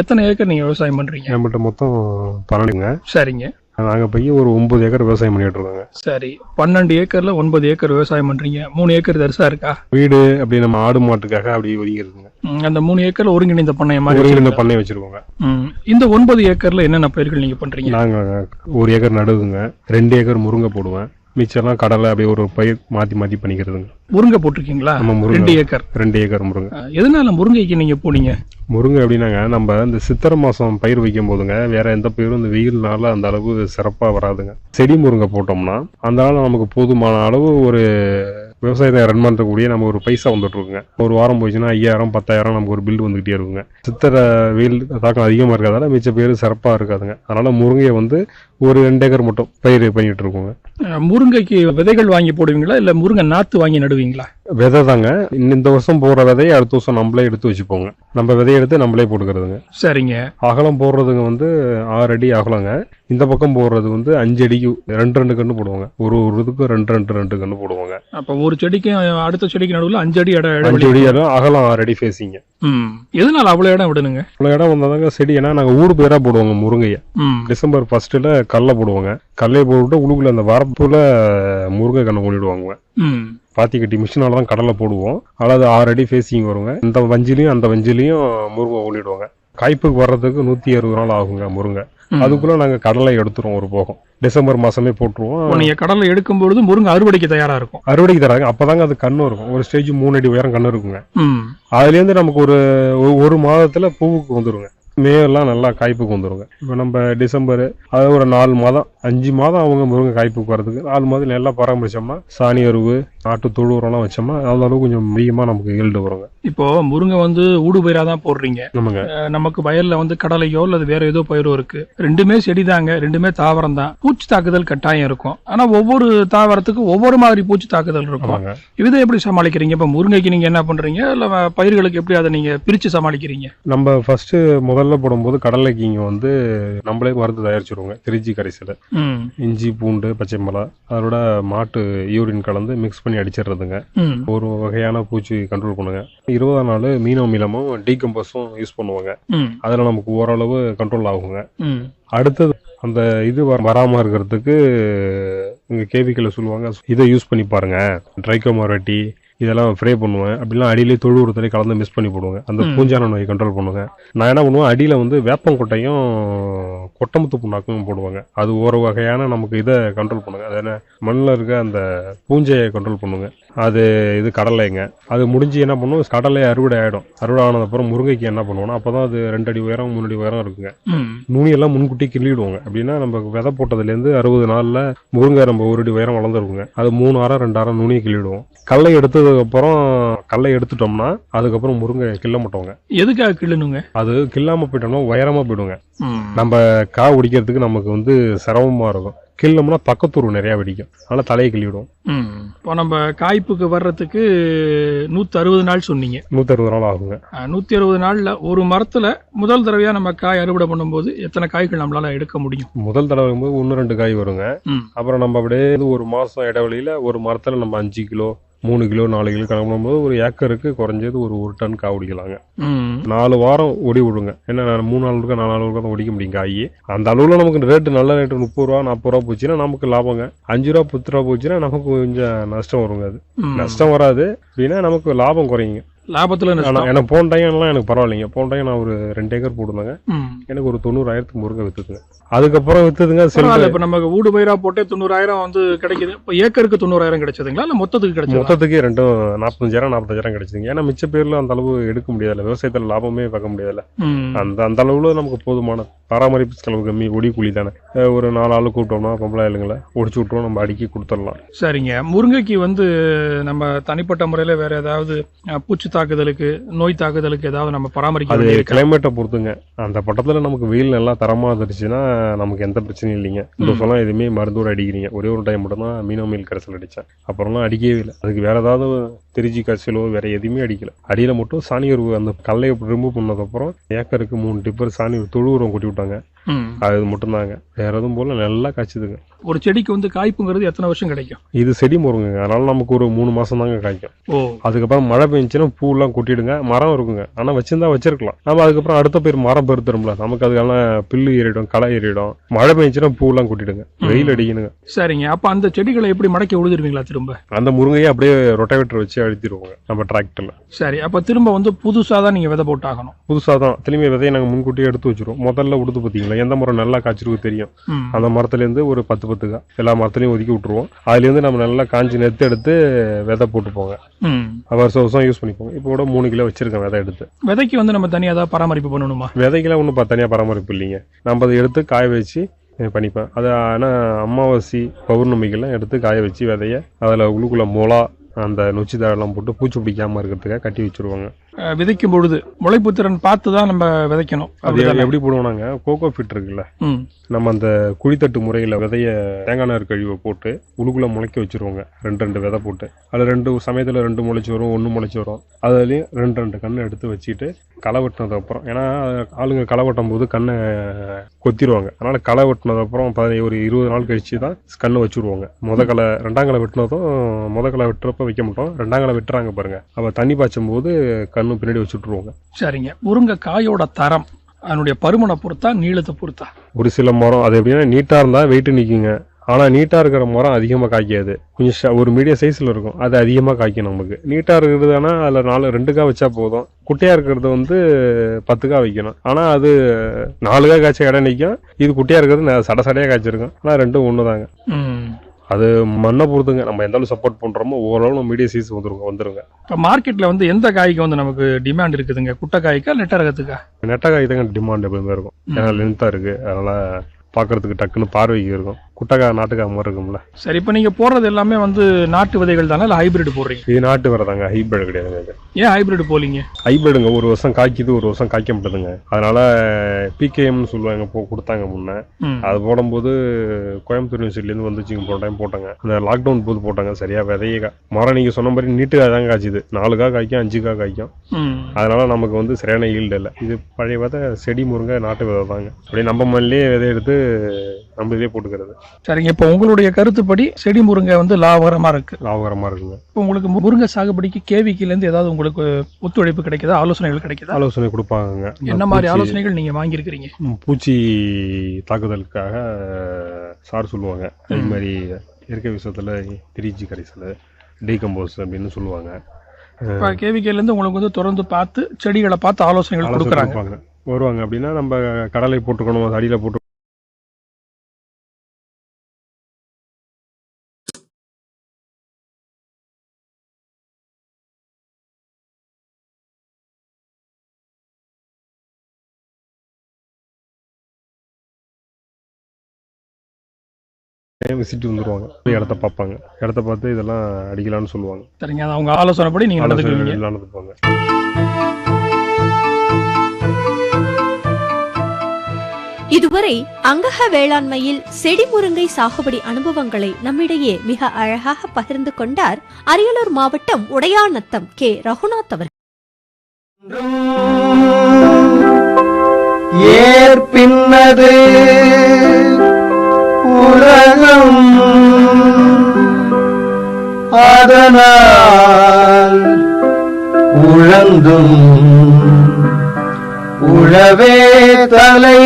எத்தனை ஏக்கர் நீங்க விவசாயம் பண்றீங்க? நம்மகிட்ட மொத்தம் பன்னெண்டுங்க. சரிங்க. நாங்கள் போய் ஒரு ஒன்பது ஏக்கர் விவசாயம் பண்ணிட்டு இருக்கோங்க. சரி. பன்னெண்டு ஏக்கர்ல ஒன்பது ஏக்கர் விவசாயம் பண்றீங்க. மூணு ஏக்கர் தரிசா இருக்கா? வீடு அப்படி நம்ம ஆடு மாட்டுக்காக அப்படி ஒதுங்கி இருக்குங்க அந்த மூணு ஏக்கர்ல ஒருங்கிணைந்த பண்ணைய மாதிரி ஒருங்கிணைந்த பண்ணை வச்சிருக்கோங்க. இந்த ஒன்பது ஏக்கர்ல என்னென்ன பயிர்கள் நீங்க பண்றீங்க? நாங்கள் ஒரு ஏக்கர் நடுவுங்க. ரெண்டு ஏக்கர் முருங்கை போடுவேன். மிச்சம்லாம் கடலை அப்படியே ஒரு பயிர் மாற்றி மாற்றி பண்ணிக்கிறதுங்க. முருங்கை போட்டிருக்கீங்களா? நம்ம முருங்கை. ரெண்டு ஏக்கர். ரெண்டு ஏக்கர் முருங்கை. எதனால முருங்கைக்கு நீங்க போனீங்க? முருங்கை அப்படின்னாங்க நம்ம இந்த சித்திரை மாதம் பயிர் வைக்கும் போதுங்க வேற எந்த பயிரும் இந்த வெயில்னால அந்த அளவு சிறப்பாக வராதுங்க. செடி முருங்கை போட்டோம்னா அந்த நாள் நமக்கு போதுமான அளவு ஒரு விவசாயத்தை ரன் பண்ணுறக்கூடிய நம்ம ஒரு பைசா வந்துட்டு இருக்குங்க ஒரு வாரம் போச்சுன்னா ஐயாயிரம் பத்தாயிரம் நமக்கு ஒரு பில் வந்துகிட்டே இருக்குங்க. சித்திரை வெயில் தாக்கம் அதிகமாக இருக்கிறதால மிச்ச பேர் சிறப்பாக இருக்காதுங்க. அதனால் முருங்கையை வந்து ஒரு ரெண்டு ஏக்கர் மட்டும் பயிர் பண்ணிகிட்டு இருக்கோங்க முருங்கைக்கு விதைகள் வாங்கி போடுவீங்களா? இல்லை முருங்கை நாற்று வாங்கி நடுவீங்களா? விதை தாங்க. இந்த வருஷம் போடுற விதையை அடுத்த வருஷம் நம்மளே எடுத்து வச்சுப்போங்க. நம்ம விதையை எடுத்து நம்மளே போட்டுக்கிறதுங்க. சரிங்க. அகலம் போடுறதுங்க வந்து ஆறு அடி அகலங்க. இந்த பக்கம் போடுறது வந்து அஞ்சு அடிக்கு ரெண்டு ரெண்டு கன்று போடுவாங்க. ஒரு ஒரு இதுக்கு ரெண்டு ரெண்டு ரெண்டு கன்று போடுவாங்க. அப்ப ஒரு செடிக்கும் அடுத்த செடிக்கு நடுவுல அஞ்சு அடி இட அஞ்சு அடி இடம் அகலம் ஆறு அடி ஃபேஸிங்க. எதனால அவ்வளவு இடம் விடணுங்க? இவ்வளோ இடம் வந்தாதாங்க செடி ஏன்னா நாங்கள் ஊடு பேராக போடுவோங்க முருங்கையை. டிசம்பர் ஃபர்ஸ்ட்டில் கடலை போடுவாங்க. கடலையை போட்டுட்டு உழுக்குள்ள அந்த வரப்புல முருங்கை கண்ணை கொண்டுடுவாங்க. பாத்தி கட்டி மிஷினால தான் கடலை போடுவோம். அதாவது ஆறு அடி ஃபேஸிங் வருங்க. இந்த வஞ்சிலையும் அந்த வஞ்சிலையும் முருங்கை ஊனிடுவாங்க காய்ப்புக்கு வர்றதுக்கு நூற்றி அறுபது நாள் ஆகுங்க முருங்கை. அதுக்குள்ள நாங்கள் கடலை எடுத்துருவோம் ஒரு போகம். டிசம்பர் மாசமே போட்டுருவோம். நீங்க கடலை எடுக்கும் பொழுது முருங்கை அறுவடைக்கு தயாரா இருக்கும்? அறுவடைக்கு தராங்க அப்பதாங்க அது கண்ணு இருக்கும். ஒரு ஸ்டேஜ் மூணு அடி உயரம் கண்ணு இருக்குங்க. ம். அதுலேருந்து நமக்கு ஒரு ஒரு- ஒரு மாதத்துல பூவுக்கு வந்துருங்க. மே எல்லாம் நல்லா காய்ப்புக்கு வந்துருங்க. இப்போ நம்ம டிசம்பர் அது ஒரு நாலு மாதம் அஞ்சு மாதம் அவங்க முருங்கை காய்ப்புக்கு வரதுக்கு நாலு மாதம் நல்லா பராமரிச்சோம்னா சாணி அருவு நாட்டு தொழு உரம்லாம் வச்சோம்னா அந்த அளவுக்கு கொஞ்சம் அதிகமாக நமக்கு ஈல்டு வருங்க. இப்போ முருங்கை வந்து ஊடு பயிரா தான் போடுறீங்க. நமக்கு நமக்கு வயல்ல வந்து கடலையோ அல்லது வேற ஏதோ பயிரோ இருக்கு. ரெண்டுமே செடிதாங்க ரெண்டுமே தாவரம் தான் பூச்சி தாக்குதல் கட்டாயம் இருக்கும். ஆனா ஒவ்வொரு தாவரத்துக்கும் ஒவ்வொரு மாதிரி பூச்சி தாக்குதல் இருக்கும். இதை எப்படி சமாளிக்கிறீங்க? இப்ப முருங்கைக்கு நீங்க என்ன பண்றீங்க? இல்ல பயிர்களுக்கு எப்படி அதை நீங்க பிரிச்சு சமாளிக்கிறீங்க? நம்ம ஃபர்ஸ்ட் முதல்ல போடும்போது கடலைக்கு இங்கே வந்து நம்மளே மருந்து தயாரிச்சிருவோங்க திருச்சி கரைசல். இஞ்சி பூண்டு பச்சை மிளகா அதோட மாட்டு யூரின் கலந்து மிக்ஸ் பண்ணி அடிச்சிடுறதுங்க. ஒரு வகையான பூச்சி கண்ட்ரோல் பண்ணுங்க இருபதாம் நாள் மீனோ மீளமும் டீகம்பஸும் யூஸ் பண்ணுவாங்க. அதில் நமக்கு ஓரளவு கண்ட்ரோல் ஆகுங்க. அடுத்தது அந்த இது வ- வராம இருக்கிறதுக்கு இங்க கேவிக்கல சொல்லுவாங்க இதை யூஸ் பண்ணி பாருங்க ட்ரைகோமாரட்டி இதெல்லாம் ஸ்ப்ரே பண்ணுவேன். அப்படிலாம் அடியிலே தொழு உரத்திலே கலந்து மிஸ் பண்ணி போடுவேங்க. அந்த. பூஞ்சான நோய் கண்ட்ரோல் பண்ணுவேங்க. நான் என்ன பண்ணுவேன்? அடியில வந்து வேப்பங்கொட்டையும் கொட்டமுத்து புண்ணாக்கும் போடுவாங்க. அது ஒரு வகையான நமக்கு இதை கண்ட்ரோல் பண்ணுங்க. அது என்ன? மண்ணில் இருக்க அந்த பூஞ்சையை கண்ட்ரோல் பண்ணுங்க. அது இது கடலைங்க. அது முடிஞ்சு என்ன பண்ணும் கடலை அறுவடை ஆயிடும். அறுவடை ஆனதுக்கப்புறம் முருங்கைக்கு என்ன பண்ணுவோம்னா அப்பதான் அது ரெண்டு அடி உயரம் மூணு அடி உயரம் இருக்குங்க. நுனியெல்லாம் முன்கூட்டி கிள்ளிடுவாங்க. அப்படின்னா நம்ம விதை போட்டதுலேருந்து அறுபது நாளில் முருங்கை நம்ம ஒரு அடி உயரம் வளர்ந்துருக்குங்க. அது மூணு ஆரம் ரெண்டு ஆரம் நுனியை கிள்ளிடுவோம். கடலை எடுத்ததுக்கப்புறம் கடலை எடுத்துட்டோம்னா அதுக்கப்புறம் முருங்கை கிள்ள மாட்டோங்க. எதுக்காக கிள்ளணுங்க? அது கில்லாம போயிட்டோம்னா உயரமா போயிடுங்க. நம்ம கா உடிக்கிறதுக்கு நமக்கு வந்து சிரமமா இருக்கும். கிள்ளோம்னா பக்கத்தூர் நிறைய வெடிக்கும். அதனால தலையை கிள்ளிவிடும். இப்போ நம்ம காய்ப்புக்கு வர்றதுக்கு நூத்தி அறுபது நாள் சொன்னீங்க. நூற்றி அறுபது நாள் ஆகுங்க. நூத்தி அறுபது நாள்ல ஒரு மரத்துல முதல் தடவையா நம்ம காய் அறுவடை பண்ணும்போது எத்தனை காய்கள் நம்மளால எடுக்க முடியும்? முதல் தடவை போது ஒன்று ரெண்டு காய் வருங்க. அப்புறம் நம்ம அப்படியே ஒரு மாசம் இடைவெளியில ஒரு மரத்துல நம்ம அஞ்சு கிலோ மூணு கிலோ நாலு கிலோ கணக்கு பண்ணும்போது ஒரு ஏக்கருக்கு குறைஞ்சது ஒரு ஒரு டன் காய் ஒடிக்கலாங்க ம். நாலு வாரம் ஒடி விடுங்க. என்ன நான் மூணு நாள் இருக்கா நாலு நாள் இருக்கா தான் ஒடிக்க முடியும் காய். அந்த அளவுல நமக்கு ரேட்டு நல்ல ரேட்டு முப்பது ரூபா நாற்பது ரூபா போச்சுன்னா நமக்கு லாபங்க. அஞ்சு ரூபா பத்து ரூபா போச்சுன்னா நமக்கு கொஞ்சம் நஷ்டம் வருங்க அது. நஷ்டம் வராது. அப்படின்னா நமக்கு லாபம் குறையுங்க. லாபத்துல. எனக்கு போன டைம்லாம் எனக்கு பரவாயில்லைங்க. போன டைம் நான் ஒரு ரெண்டு ஏக்கர் போட்டிருந்தேங்க. எனக்கு ஒரு தொண்ணூறாயிரத்துக்கு முருங்கை வித்துதுங்க. அதுக்கப்புறம் வித்துதுங்க பரவாயில்ல. இப்ப நமக்கு ஊடு பயிரா போட்டே தொண்ணூறாயிரம் வந்து கிடைக்குது. இப்ப ஏக்கருக்கு தொண்ணூறாயிரம் கிடைச்சதுங்களா? இல்ல மொத்தத்துக்கு கிடைச்சதா? மொத்தத்துக்கே ரெண்டும் நாற்பத்தஞ்சாயிரம் நாற்பத்தஞ்சாயிரம் கிடைச்சிதுங்க. ஏன்னா மிச்ச பேர்ல அந்த அளவு எடுக்க முடியாதுல்ல. விவசாயத்துல லாபமே பார்க்க முடியாதுல்ல. அந்த அந்த அளவுல நமக்கு போதுமான பராமரிப்பு செலவு கம்மி ஒடி கூலி தானே. ஒரு நாலு ஆளு கூப்பிட்டோம்னா பொம்பளை ஆளுங்களை ஒடிச்சு விட்டுருவோம் நம்ம அடுக்கி கொடுத்துடலாம். சரிங்க. முருங்கைக்கு வந்து நம்ம தனிப்பட்ட முறையில வேற ஏதாவது பூச்சி தாக்குதலுக்கு நோய் தாக்குதலுக்கு ஏதாவது நம்ம பராமரிக்க அது? கிளைமேட்டை பொறுத்துங்க. அந்த பட்டத்துல நமக்கு வெயில் நல்லா தரமா இருந்துச்சுன்னா நமக்கு எந்த பிரச்சனையும் இல்லைங்க. இந்த வருஷம்லாம் எதுவுமே மருந்தோட அடிக்கிறீங்க. ஒரே ஒரு டைம் மட்டும் தான் மீனோ மீல் கரைசல் அடிச்சேன். அப்புறம்லாம் அடிக்கவே இல்லை. அதுக்கு வேற ஏதாவது திருச்சி கரைசலோ வேற எதுவுமே அடிக்கல. அடியில மட்டும் சாணி உருவு அந்த கல்லையை ரிமூவ் பண்ணதுக்கப்புறம் ஏக்கருக்கு மூணு டிப்பர் சாணி தொழு உரம் கொட்டி விட்டு போட்டாங்க ம். அது மட்டும்தாங்க. வேற எதுவும் போல நல்லா காய்ச்சுதுங்க. ஒரு செடிக்கு வந்து காய்ப்புங்கிறது எத்தனை வருஷம் கிடைக்கும்? இது செடி முருங்குங்க. அதனால நமக்கு ஒரு மூணு மாசம் தாங்க காய்க்கும் அதுக்கப்புறம் மழை பெஞ்சுன்னா பூலாம் கொட்டிடுங்க மரம் இருக்குங்க. ஆனா வச்சிருந்தா வச்சிருக்கலாம். நம்ம அதுக்கப்புறம் அடுத்த பேர் மரம் பெருத்துரும்ல நமக்கு அதுக்கான பில்லு ஏறிடும் களை ஏறிடும். மழை பெஞ்சுன்னா பூலாம் கொட்டிடுங்க. வெயில் அடிக்கணுங்க. சரிங்க. அப்ப அந்த செடிகளை எப்படி மடக்கி உழுதுருவீங்களா திரும்ப? அந்த முருங்கையை அப்படியே ரொட்டவேட்டர் வச்சு அழுத்திடுவோங்க நம்ம டிராக்டர்ல. சரி. அப்ப திரும்ப வந்து புதுசா தான் நீங்க விதை போட்டாகணும். புதுசா தான். திரும்பி விதையை நாங்க முன்கூட்டியே எடுத்து வச்சிருவோம். முதல்ல உடுத்து பார்த்தீங்களா எந்த மரம் நல்லா காய்ச்சிருக்கு தெரியும். அந்த மரத்துல இருந்து ஒரு பத்து பத்துக்கா எல்லா மரத்துலயும் ஒதுக்கி விட்டுருவோம். அதுல இருந்து நம்ம நல்லா காஞ்சி நெத்து எடுத்து விதை போட்டு போங்க ம். வருஷம் வருஷம் யூஸ் பண்ணிப்போங்க. இப்போ கூட மூணு கிலோ வச்சிருக்கேன் விதை எடுத்து. விதைக்கு வந்து நம்ம தனியா ஏதாவது பராமரிப்பு பண்ணணுமா? விதைக்கெல்லாம் ஒன்றும் தனியாக பராமரிப்பு இல்லைங்க. நம்ம அதை எடுத்து காய வச்சு பண்ணிப்பேன். அது ஆனால் அமாவாசை பௌர்ணமிக்கெல்லாம் எடுத்து காய வச்சு விதைய அதில் உள்ளுக்குள்ள மொளா அந்த நொச்சி தாழெல்லாம் போட்டு பூச்சி பிடிக்காம இருக்கிறதுக்காக கட்டி வச்சிருவாங்க. விதைக்கும் பொழுது முளைப்பு திறன் பார்த்து தான் நம்ம விதைக்கணும். அது? எப்படி போடுவோம்னாங்க கோகோ ஃபிட் இருக்குல்ல. நம்ம அந்த குழித்தட்டு முறையில் விதைய தேங்காய் நார் கழிவை போட்டு உழுக்குள்ள முளைக்க வச்சிருவாங்க. ரெண்டு ரெண்டு விதை போட்டு. அதில் ரெண்டு சமயத்தில் ரெண்டு முளைச்சி வரும் ஒன்று முளைச்சி வரும். அதுலேயும் ரெண்டு ரெண்டு கண்ணை எடுத்து வச்சுட்டு களை வெட்டினது அப்புறம் ஏன்னா ஆளுங்க களை வெட்டும் போது கண்ணை கொத்திடுவாங்க. அதனால களை வெட்டினது அப்புறம் பதினஞ்சு ஒரு இருபது நாள் கழிச்சு தான் கண்ணை வச்சுருவாங்க. முத களை ரெண்டாம் களை வெட்டினதும் முத களை வெட்டுறப்ப வைக்க மாட்டோம். ரெண்டாம் களை வெட்டுறாங்க பாருங்க. அப்போ தண்ணி பாய்ச்சும் போது கண்ணு பின்னாடி வச்சு விட்ருவாங்க சரிங்க. முருங்கை காயோட தரம் அதனுடைய பருமனை பொறுத்தா நீளத்தை பொறுத்தா? ஒரு சில மரம் அது எப்படின்னா நீட்டாக இருந்தால் வெயிட் நிற்குங்க ஆனால் நீட்டாக இருக்கிற மரம் அதிகமாக காய்க்காது. கொஞ்சம் ஒரு மீடியம் சைஸில் இருக்கும். அது அதிகமாக காய்க்கும் நமக்கு. நீட்டாக இருக்கிறதுனா அதில் நாலு ரெண்டுக்கா வச்சா போதும். குட்டையாக இருக்கிறது வந்து பத்துக்கா வைக்கணும். ஆனால் அது நாலுக்கா காய்ச்ச இடம் நிற்கும் இது குட்டியாக இருக்கிறது சட சடையாக காய்ச்சிருக்கும். ஆனால் ரெண்டும் ஒன்று தாங்க. அது மண்ணை பொறுத்துங்க. நம்ம எந்த அளவு சப்போர்ட் பண்ணுறோமோ ஓரளவு மீடியம் சைஸ் வந்துருங்க வந்துருங்க. இப்ப மார்க்கெட்ல வந்து எந்த காய்க்கு வந்து நமக்கு டிமாண்ட் இருக்குதுங்க? குட்டை காய்க்கா நெட்ட ரகத்துக்கா நெட்டை காய் தாங்க டிமாண்ட் எப்பவுமே இருக்கும். ஏன்னா லென்த்தாக இருக்குது அதனால் பார்க்கறதுக்கு டக்குன்னு பார்வைக்கு இருக்கும். குட்டைக்காய் நாட்டுக்காய் மாதிரி இருக்கும்ல. சரி இப்ப நீங்க போடுறது எல்லாமே வந்து நாட்டு விதைகள் தானே இல்ல ஹைபிரிட் போடுறீங்க? இது நாட்டு வரதாங்க ஹைபிரிட் கிடையாதுங்க இது ஏன் ஹைபிரிட் போலீங்க? ஹைபிரிடுங்க ஒரு வருஷம் காய்க்குது ஒரு வருஷம் காய்க்க மாட்டேதுங்க அதனால பிகேஎம்னு சொல்லுவாங்க போ கொடுத்தாங்க முன்ன. அது போடும்போது கோயம்புத்தூர் யூனிவர்சிட்டிலேருந்து வந்துச்சுங்க போன டைம் போட்டாங்க. அந்த லாக்டவுன் போது போட்டாங்க சரியா விதையே மரம் நீங்க சொன்ன மாதிரி நீட்டுக்காக தான் காய்ச்சுது. நாலுக்கா காய்க்கும் அஞ்சுக்கா காய்க்கும். அதனால நமக்கு வந்து சரியான ஈல்டு இல்லை. இது பழைய விதை செடி முருங்கை நாட்டு விதை தாங்க. அப்படியே நம்ம மண்ணிலே விதை எடுத்து நம்மளே போட்டுக்கிறது. சரிங்க இப்போ உங்களுடைய கருத்துப்படி செடி முருங்கை வந்து லாபகரமா இருக்கு. லாபகரமாக இருக்குங்க. இப்போ உங்களுக்கு முருங்கை சாகுபடிக்கு கேவிக்கில இருந்து ஏதாவது உங்களுக்கு ஒத்துழைப்பு கிடைக்குதா? ஆலோசனைகள் கிடைக்குதா? ஆலோசனை கொடுப்பாங்க என்ன மாதிரி ஆலோசனைகள் நீங்க வாங்கியிருக்கிறீங்க? பூச்சி தாக்குதலுக்காக சார் சொல்லுவாங்க. அதே மாதிரி இயற்கை விஷயத்தில் திரிஜி கரைசல் டீகம்போஸ் அப்படின்னு சொல்லுவாங்க. இப்போ கேவிக்கையில இருந்து உங்களுக்கு வந்து தொடர்ந்து பார்த்து செடிகளை பார்த்து ஆலோசனைகள் ஆலோசனை கொடுக்குறாங்க. வருவாங்க அப்படின்னா நம்ம கடலை போட்டுக்கணும் அடியில் போட்டு விசிட்டு வந்துருவாங்க. போய் இடத்த பார்ப்பாங்க. இடத்த பார்த்து இதெல்லாம் அடிக்கலாம்னு சொல்லுவாங்க. சரிங்க அது அவங்க ஆலோசனைப்படி நீங்க நடந்துக்குவீங்க. நடந்துப்பாங்க இதுவரை அங்கக வேளாண்மையில் செடி முருங்கை சாகுபடி அனுபவங்களை நம்மிடையே மிக அழகாக பகிர்ந்து கொண்டார் அரியலூர் மாவட்டம் உடையாநத்தம் கே. ரகுநாத் அவர்கள். ஏற்பின்னது அதனால் உழந்தும் உழவே தலை.